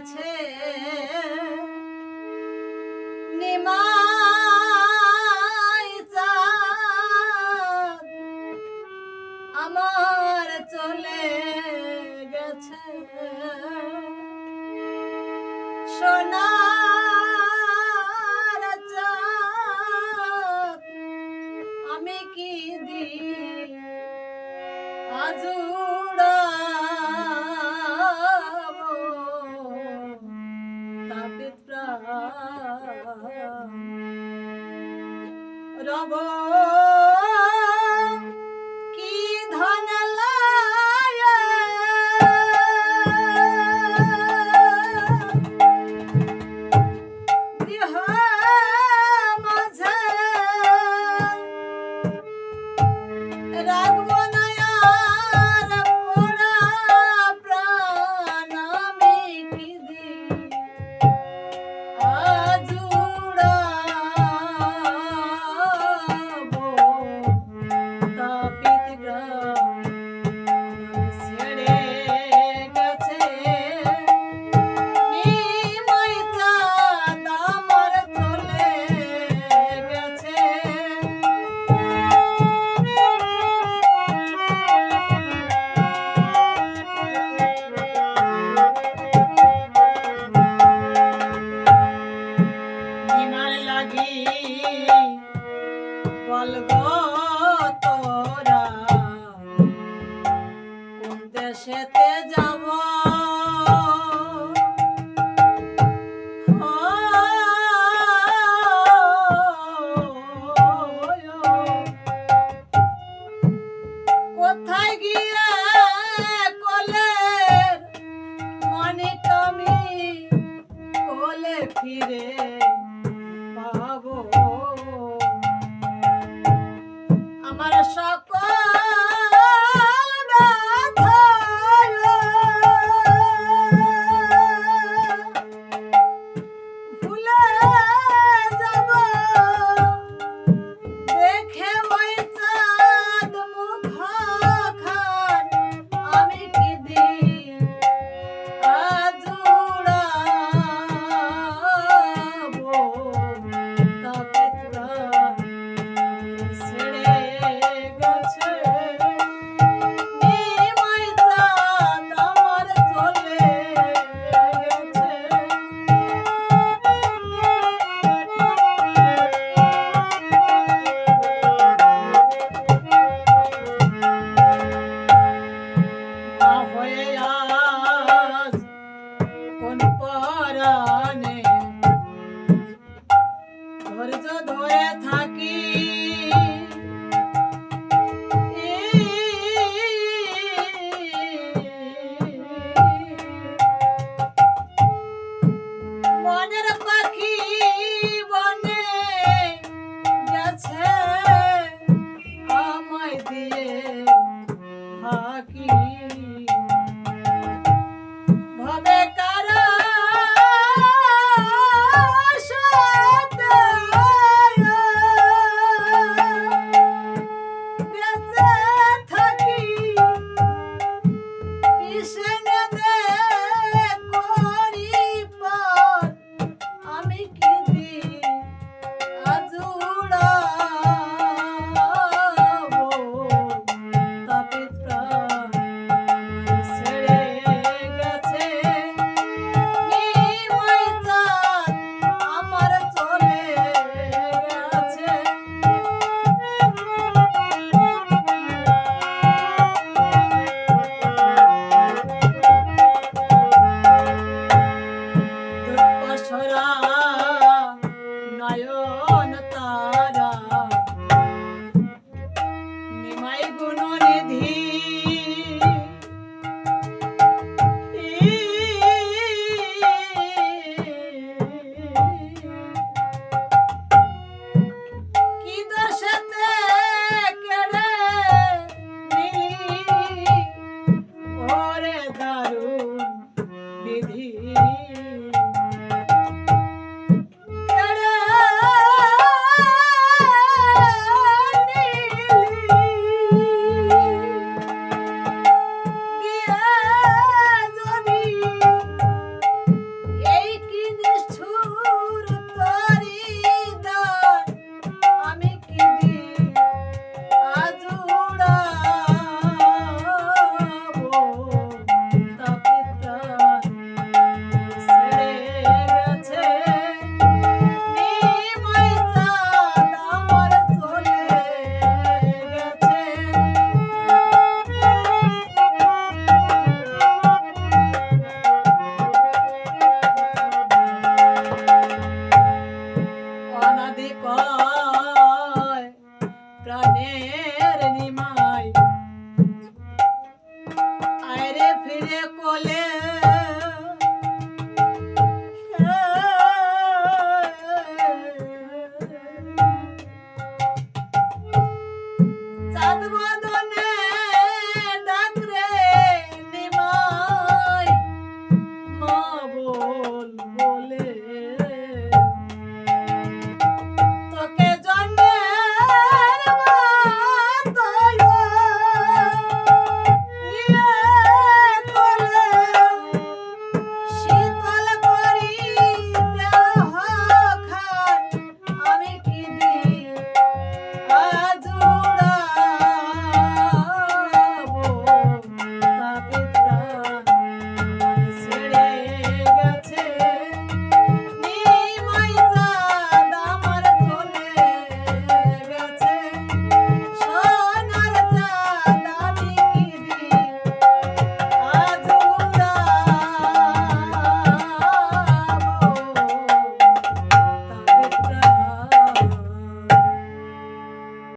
গেছে নিমাই আমার চলে গেছে। সোনা আমি কি দি আজু পাবো। বেড়াতে যাব। কোথায় গিয়ে কলে মনে কলে ফিরে পাবো? আমার শখ মন পরনে ধৈর্য ধরে থাকি। মনের পাখি বনে গেছে আমায় দিয়ে ফাঁকি আছে no hay